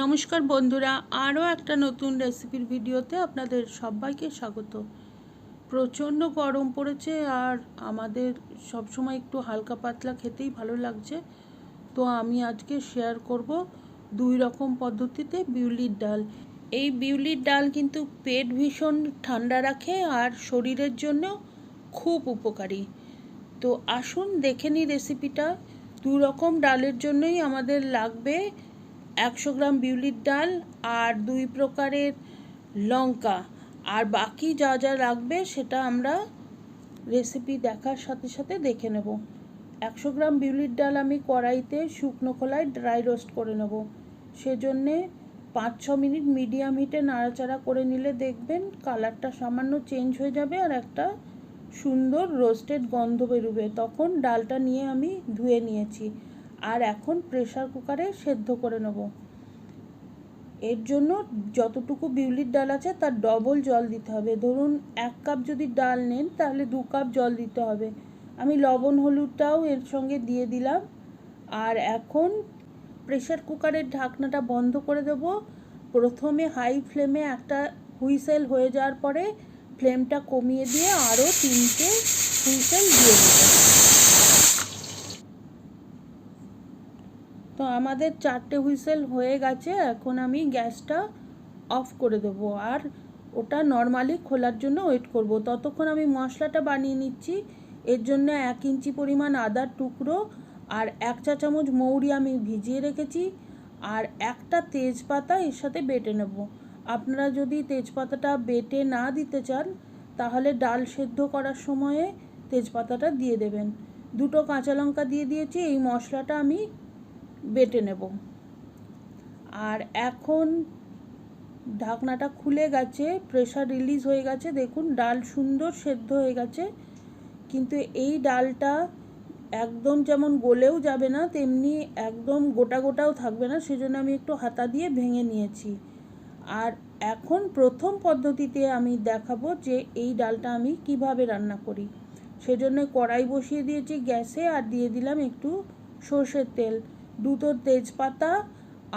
নমস্কার বন্ধুরা, আরও একটা নতুন রেসিপির ভিডিওতে আপনাদের সবাইকে স্বাগত। প্রচণ্ড গরম পড়েছে আর আমাদের সবসময় একটু হালকা পাতলা খেতেই ভালো লাগছে। তো আমি আজকে শেয়ার করব দুই রকম পদ্ধতিতে বিউলির ডাল। এই বিউলির ডাল কিন্তু পেট ভীষণ ঠান্ডা রাখে আর শরীরের জন্য খুব উপকারী। তো আসুন দেখে নিই রেসিপিটা দু রকম ডালের জন্যই আমাদের লাগবে একশো গ্রাম বিউলির ডাল আর দুই প্রকারের লঙ্কা। আর বাকি যা যা লাগবে সেটা আমরা রেসিপি দেখার সাথে সাথে দেখে নেব। একশো গ্রাম বিউলির ডাল আমি কড়াইতে শুকনো খোলায় ড্রাই রোস্ট করে নেব। সেজন্যে পাঁচ ছ মিনিট মিডিয়াম হিটে নাড়াচাড়া করে নিলে দেখবেন কালারটা সামান্য চেঞ্জ হয়ে যাবে আর একটা সুন্দর রোস্টেড গন্ধ বেরোবে। তখন ডালটা নিয়ে আমি ধুয়ে নিয়েছি। আর এখন প্রেশার কুকারে সেদ্ধ করে নেব। এর জন্য যতটুকু বিউলির ডাল আছে তার ডবল জল দিতে হবে। ধরুন এক কাপ যদি ডাল নেন তাহলে দু কাপ জল দিতে হবে। আমি লবণ, হলুদটাও এর সঙ্গে দিয়ে দিলাম। আর এখন প্রেশার কুকারের ঢাকনাটা বন্ধ করে দেব। প্রথমে হাই ফ্লেমে একটা হুইসেল হয়ে যাওয়ার পরে ফ্লেমটা কমিয়ে দিয়ে আরও তিনটে হুইসেল দিয়ে দেবো। তো আমাদের চারটে হুইসেল হয়ে গেছে, এখন আমি গ্যাসটা অফ করে দেবো আর ওটা নর্মালি খোলার জন্য ওয়েট করব। ততক্ষণ আমি মশলাটা বানিয়ে নিচ্ছি, এর জন্য এক ইঞ্চি পরিমাণ আদার টুকরো আর এক চা চামচ মৌরি আমি ভিজিয়ে রেখেছি আর একটা তেজপাতা এর সাথে বেটে নেব। আপনারা যদি তেজপাতাটা বেটে না দিতে চান, তাহলে ডাল সেদ্ধ করার সময়ে তেজপাতাটা দিয়ে দেবেন। দুটো কাঁচা লঙ্কা দিয়ে দিয়েছি, এই মশলাটা আমি বেটে নেব। আর এখন ঢাকনাটা খুলে গেছে প্রেশার রিলিজ হয়ে গেছে, দেখুন ডাল সুন্দর সেদ্ধ হয়ে গেছে, কিন্তু এই ডালটা একদম যেমন গলেও যাবে না, তেমনি একদম গোটা গোটাও থাকবে না, সেজন্য আমি একটু হাতা দিয়ে ভেঙে নিয়েছি। আর এখন প্রথম পদ্ধতিতে আমি দেখাবো যে এই ডালটা আমি কীভাবে রান্না করি। সেজন্য কড়াই বসিয়ে দিয়েছি গ্যাসে আর দিয়ে দিলাম একটু সর্ষের তেল। দুটো তেজপাতা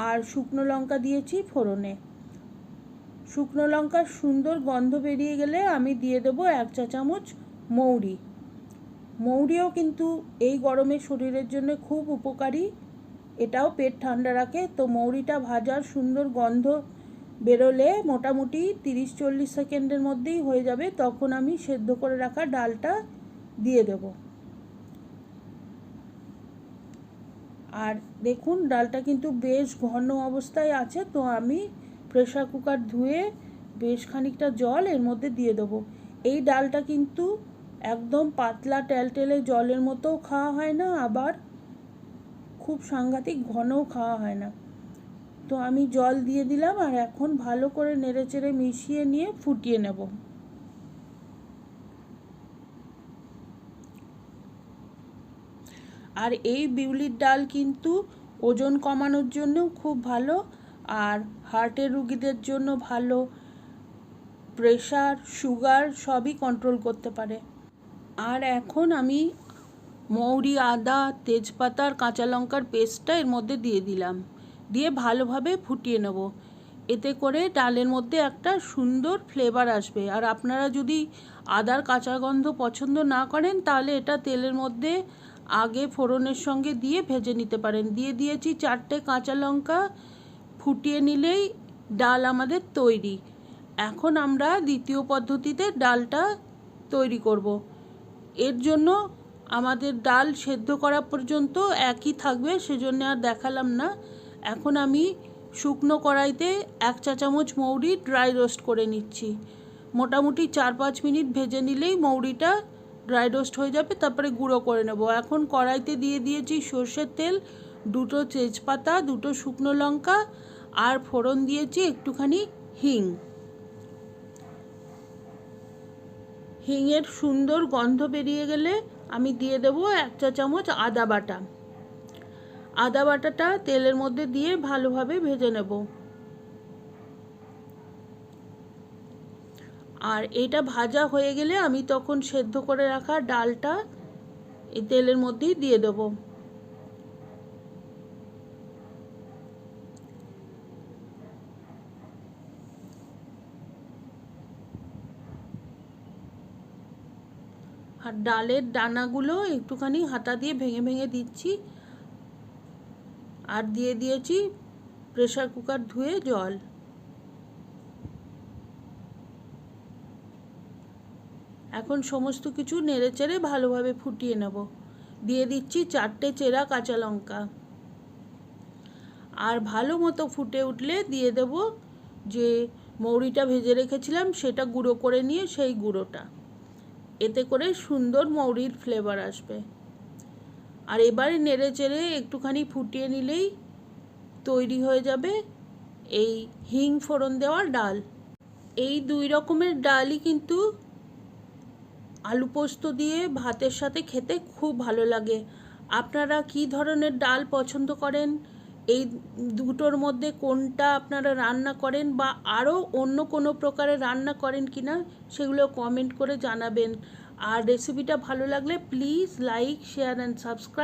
আর শুকনো লঙ্কা দিয়েছি ফোড়নে। শুকনো লঙ্কার সুন্দর গন্ধ বেরিয়ে গেলে আমি দিয়ে দেবো এক চা চামচ মৌরি। মৌরিও কিন্তু এই গরমে শরীরের জন্য খুব উপকারী, এটাও পেট ঠান্ডা রাখে। তো মৌরিটা ভাজার সুন্দর গন্ধ বেরোলে মোটামুটি তিরিশ চল্লিশ সেকেন্ডের মধ্যেই হয়ে যাবে, তখন আমি সেদ্ধ করে রাখা ডালটা দিয়ে দেবো। আর দেখুন, ডালটা কিন্তু বেশ ঘন অবস্থায় আছে, তো আমি প্রেশার কুকার ধুয়ে বেশ খানিকটা জল এর মধ্যে দিয়ে দেবো। এই ডালটা কিন্তু একদম পাতলা টেলটেলে জলের মতোও খাওয়া হয় না, আবার খুব সাংঘাতিক ঘনও খাওয়া হয় না। তো আমি জল দিয়ে দিলাম, আর এখন ভালো করে নেড়ে চেড়ে মিশিয়ে নিয়ে ফুটিয়ে নেব। আর এই বিউলির ডাল কিন্তু ওজন কমানোর জন্য খুব ভালো আর হার্টের রুগীদের জন্য ভালো। প্রেশার সুগার সবই কন্ট্রোল করতে পারে। আর এখন আমি মৌরি, আদা, তেজপাতার কাঁচা লঙ্কার পেস্টটা এর মধ্যে দিয়ে দিলাম। দিয়ে ভালোভাবে ফুটিয়ে নেব। এতে করে ডালের মধ্যে একটা সুন্দর ফ্লেভার আসবে। আর আপনারা যদি আদার কাঁচা গন্ধ পছন্দ না করেন, তাহলে এটা তেলের মধ্যে আগে ফোড়নের সঙ্গে দিয়ে ভেজে নিতে পারেন। দিয়ে দিয়েছি চারটে কাঁচা লঙ্কা। ফুটিয়ে নিলেই ডাল আমাদের তৈরি। এখন আমরা দ্বিতীয় পদ্ধতিতে ডালটা তৈরি করব। এর জন্য আমাদের ডাল সেদ্ধ করা পর্যন্ত একই থাকবে, সেজন্য আর দেখালাম না। এখন আমি শুকনো কড়াইতে এক চা চামচ মৌরি ড্রাই রোস্ট করে নিচ্ছি। মোটামুটি চার পাঁচ মিনিট ভেজে নিলেই মৌরিটা ড্রাই রোস্ট হয়ে যাবে, তারপরে গুঁড়ো করে নেব। এখন কড়াইতে দিয়ে দিয়েছি সর্ষের তেল, দুটো তেজপাতা, দুটো শুকনো লঙ্কা, আর ফোড়ন দিয়েছি একটুখানি হিং। হিংয়ের সুন্দর গন্ধ বেরিয়ে গেলে আমি দিয়ে দেবো এক চা চামচ আদা বাটা। আদা বাটাটা তেলের মধ্যে দিয়ে ভালোভাবে ভেজে নেব। আর এইটা ভাজা হয়ে গেলে আমি তখন সেদ্ধ করে রাখা ডালটা এই তেলের মধ্যেই দিয়ে দেব। আর ডালের ডানাগুলো একটুখানি হাতা দিয়ে ভেঙে ভেঙে দিচ্ছি। আর দিয়ে দিয়েছি প্রেশার কুকার ধুয়ে জল। এখন সমস্ত কিছু নেড়ে চেড়ে ভালোভাবে ফুটিয়ে নেব। দিয়ে দিচ্ছি চারটে চেরা কাঁচা লঙ্কা। আর ভালো মতো ফুটে উঠলে দিয়ে দেব যে মৌরিটা ভেজে রেখেছিলাম সেটা গুঁড়ো করে নিয়ে সেই গুঁড়োটা। এতে করে সুন্দর মৌরির ফ্লেভার আসবে। আর এবারে নেড়ে চেড়ে একটুখানি ফুটিয়ে নিলেই তৈরি হয়ে যাবে এই হিং ফোড়ন দেওয়া ডাল। এই দুই রকমের ডালই কিন্তু আলু পোস্ত দিয়ে ভাতের সাথে খেতে খুব ভালো লাগে। আপনারা কি ধরনের ডাল পছন্দ করেন? এই দুটোর মধ্যে কোনটা আপনারা রান্না করেন বা আরও অন্য কোনো প্রকারে রান্না করেন কি না সেগুলো কমেন্ট করে জানাবেন। আর রেসিপিটা ভালো লাগলে please like share and subscribe